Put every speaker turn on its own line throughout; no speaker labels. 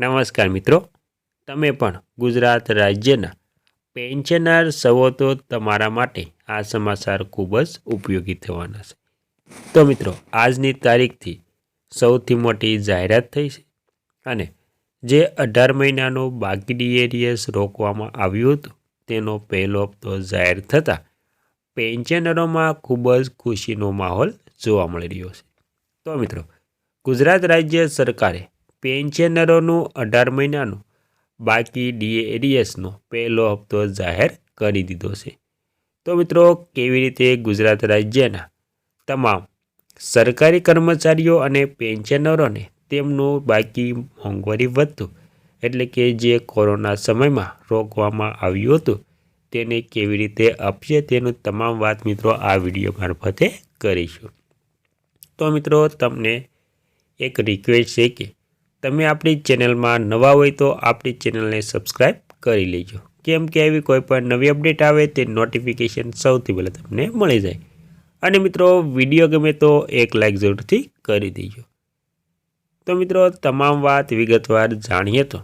નમસ્કાર મિત્રો, તમે પણ ગુજરાત રાજ્યના પેન્શનર સવો તમારા માટે આ સમાચાર ખૂબ જ ઉપયોગી થવાના છે. તો મિત્રો, આજની તારીખથી સૌથી મોટી જાહેરાત થઈ છે અને જે અઢાર મહિનાનો બાકી ડીએડીએસ રોકવામાં આવ્યું હતું, તેનો પહેલો હપ્તો જાહેર થતાં પેન્શનરોમાં ખૂબ જ ખુશીનો માહોલ જોવા મળી રહ્યો છે. તો મિત્રો, ગુજરાત રાજ્ય સરકારે પેન્શનરોનું અઢાર મહિનાનું, બાકી ડીએડીએસનો પહેલો હપ્તો જાહેર કરી દીધો છે. તો મિત્રો, કેવી રીતે ગુજરાત રાજ્યના તમામ સરકારી કર્મચારીઓ અને પેન્શનરોને તેમનું બાકી મોંઘવારી વધતું, એટલે કે જે કોરોના સમયમાં રોકવામાં આવ્યું હતું, તેને કેવી રીતે આપશે તેનું તમામ વાત મિત્રો આ વીડિયો મારફતે કરીશું. તો મિત્રો, તમને એક રિક્વેસ્ટ છે કે તમે આપણી ચેનલમાં નવા હોય તો આપણી ચેનલને સબસ્ક્રાઈબ કરી લેજો. કેમ કે એવી કોઈ પણ નવી અપડેટ આવે તે નોટિફિકેશન સૌથી પહેલાં તમને મળી જાય. અને મિત્રો વીડિયો ગમે તો એક લાઇક જરૂરથી કરી દેજો. તો મિત્રો, તમામ વાત વિગતવાર જાણીએ તો.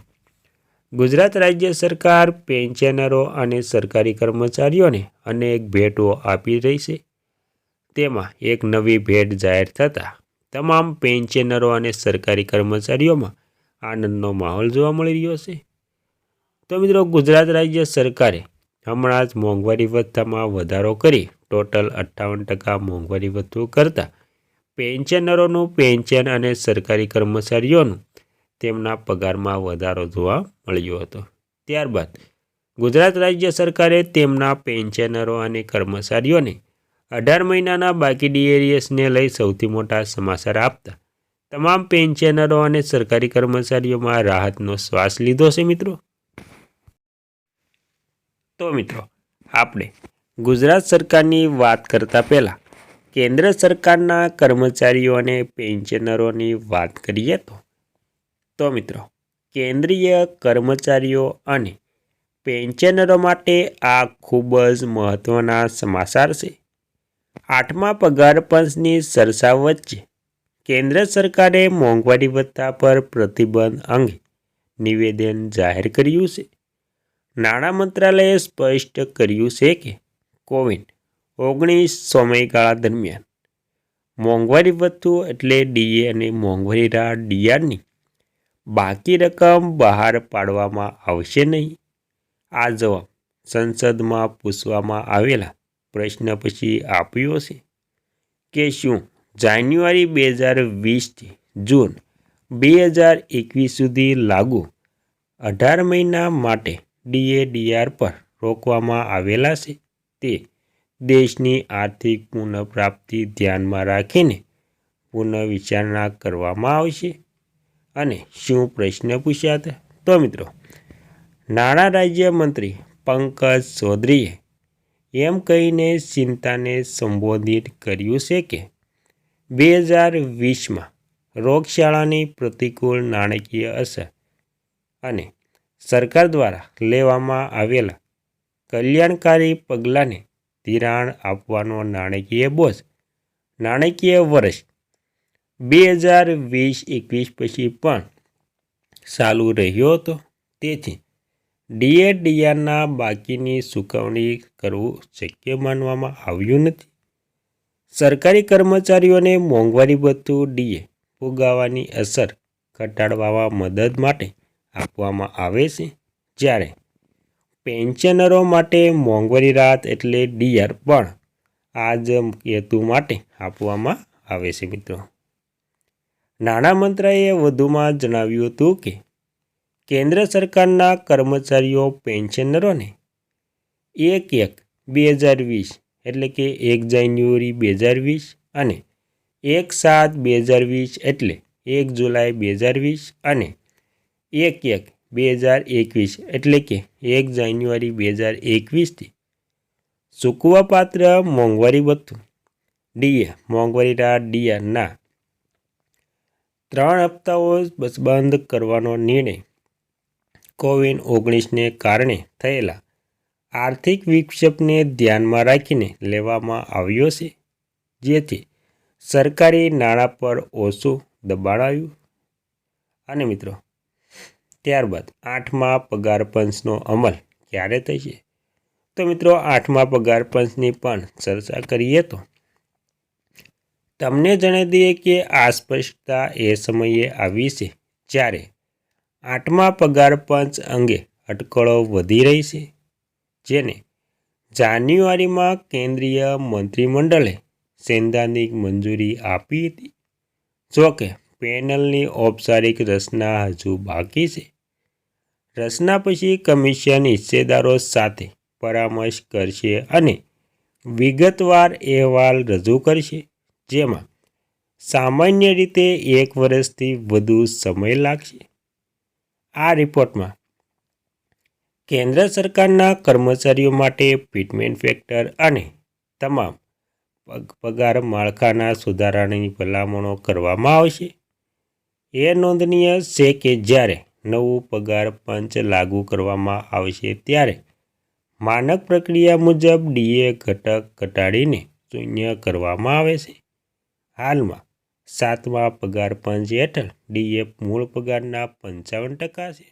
ગુજરાત રાજ્ય સરકાર પેન્શનરો અને સરકારી કર્મચારીઓને અનેક ભેટો આપી રહી છે. તેમાં એક નવી ભેટ જાહેર થતાં તમામ પેન્શનરો અને સરકારી કર્મચારીઓમાં આનંદનો માહોલ જોવા મળી રહ્યો છે. તો મિત્રો, ગુજરાત રાજ્ય સરકારે હમણાં જ મોંઘવારી ભથ્થામાં વધારો કરી ટોટલ અઠ્ઠાવન ટકા મોંઘવારી ભથ્થું કરતાં પેન્શનરોનું પેન્શન અને સરકારી કર્મચારીઓનું તેમના પગારમાં વધારો જોવા મળ્યો હતો. ત્યારબાદ ગુજરાત રાજ્ય સરકારે તેમના પેન્શનરો અને કર્મચારીઓને અઢાર મહિનાના બાકી ડીએરીએસને લઈ સૌથી મોટા સમાચાર આપતા. તમામ પેન્શનરો અને સરકારી કર્મચારીઓમાં રાહતનો શ્વાસ લીધો છે મિત્રો? તો મિત્રો, આપણે ગુજરાત સરકારની વાત કરતા પહેલાં કેન્દ્ર સરકારના કર્મચારીઓ અને પેન્શનરોની વાત કરીએ તો. તો મિત્રો, કેન્દ્રીય કર્મચારીઓ અને પેન્શનરો માટે આ ખૂબ જ મહત્ત્વના સમાચાર છે. આઠમા પગાર પંચની સરસા વચ્ચે કેન્દ્ર સરકારે મોંઘવારી ભથ્થા પર પ્રતિબંધ અંગે નિવેદન જાહેર કર્યું છે. નાણાં મંત્રાલયે સ્પષ્ટ કર્યું છે કે કોવિડ ઓગણીસ સમયગાળા દરમિયાન મોંઘવારી ભથ્થું એટલે ડીએ અને મોંઘવારી રાહત ડીઆરની બાકી રકમ બહાર પાડવામાં આવશે નહીં. આ જવાબ સંસદમાં પૂછવામાં આવેલા પ્રશ્ન પછી આપ્યો છે કે શું જાન્યુઆરી બે હજાર વીસથી જૂન બે હજાર એકવીસ સુધી લાગુ અઢાર મહિના માટે ડીએડીઆર પર રોકવામાં આવેલા છે? તે દેશની આર્થિક પુનઃપ્રાપ્તિ ધ્યાનમાં રાખીને પુનઃવિચારણા કરવામાં આવશે. અને શું પ્રશ્ન પૂછ્યા હતા? તો મિત્રો, નાણાં રાજ્યમંત્રી પંકજ ચૌધરીએ એમ કહીને ચિંતાને સંબોધિત કર્યું છે કે બે હજાર વીસમાં રોગશાળાની પ્રતિકૂળ નાણાકીય અસર અને સરકાર દ્વારા લેવામાં આવેલા કલ્યાણકારી પગલાંને ધિરાણ આપવાનો નાણાકીય બોજ નાણાકીય વર્ષ બે હજાર વીસ એકવીસ પછી પણ ચાલુ રહ્યો હતો. તેથી ડીએડીઆરના બાકીની ચૂકવણી કરવું શક્ય માનવામાં આવ્યું નથી. સરકારી કર્મચારીઓને મોંઘવારી ભથ્થું ડીએ ફુગાવાની અસર ઘટાડવામાં મદદ માટે આપવામાં આવે છે. જ્યારે પેન્શનરો માટે મોંઘવારી રાહત એટલે ડીઆર પણ આ જ હેતુ માટે આપવામાં આવે છે મિત્રો. નાણાં મંત્રાલયે વધુમાં જણાવ્યું હતું કે કેન્દ્ર સરકારના કર્મચારીઓ, પેન્શનરોને એક એક બે હજાર વીસ એટલે કે એક જાન્યુઆરી બે હજાર વીસ અને એક સાત બે હજાર વીસ એટલે એક જુલાઈ બે હજાર વીસ અને એક એક બે હજાર એકવીસ એટલે કે એક જાન્યુઆરી બે હજાર એકવીસથી ચૂકવાપાત્ર મોંઘવારી ભથ્થું. ડીએ, મોંઘવારી રાહત ડીઆરના ત્રણ હપ્તાઓ બંધ કરવાનો નિર્ણય કોવિડ ઓગણીસને કારણે થયેલા આર્થિક વિક્ષેપને ધ્યાનમાં રાખીને લેવામાં આવ્યો છે. જેથી સરકારી નાણાં પર ઓછું દબાણ આવ્યું અને મિત્રો, ત્યારબાદ આઠમા પગાર પંચનો અમલ ક્યારે થશે? તો મિત્રો, આઠમા પગાર પંચની પણ ચર્ચા કરીએ તો તમને જણાવી દઈએ કે આ સ્પષ્ટતા એ સમયે આવી છે જ્યારે આઠમા પગાર પંચ અંગે અટકળો વધી રહી છે, જેને જાન્યુઆરીમાં કેન્દ્રીય મંત્રીમંડળે સૈદ્ધાંતિક મંજૂરી આપી હતી. જોકે પેનલની ઔપચારિક રચના હજુ બાકી છે. રચના પછી કમિશન હિસ્સેદારો સાથે પરામર્શ કરશે અને વિગતવાર અહેવાલ રજૂ કરશે, જેમાં સામાન્ય રીતે એક વર્ષથી વધુ સમય લાગશે. આ રિપોર્ટમાં કેન્દ્ર સરકારના કર્મચારીઓ માટે ફિટમેન્ટ ફેક્ટર અને તમામ પગાર માળખાના સુધારાની ભલામણો કરવામાં આવશે. એ નોંધનીય છે કે જ્યારે નવું પગાર પંચ લાગુ કરવામાં આવશે ત્યારે માનક પ્રક્રિયા મુજબ ડીએ ઘટક ઘટાડીને શૂન્ય કરવામાં આવે છે. હાલમાં સાતમા પગાર પંચ હેઠળ ડીએફ મૂળ પગારના પંચાવન ટકા છે.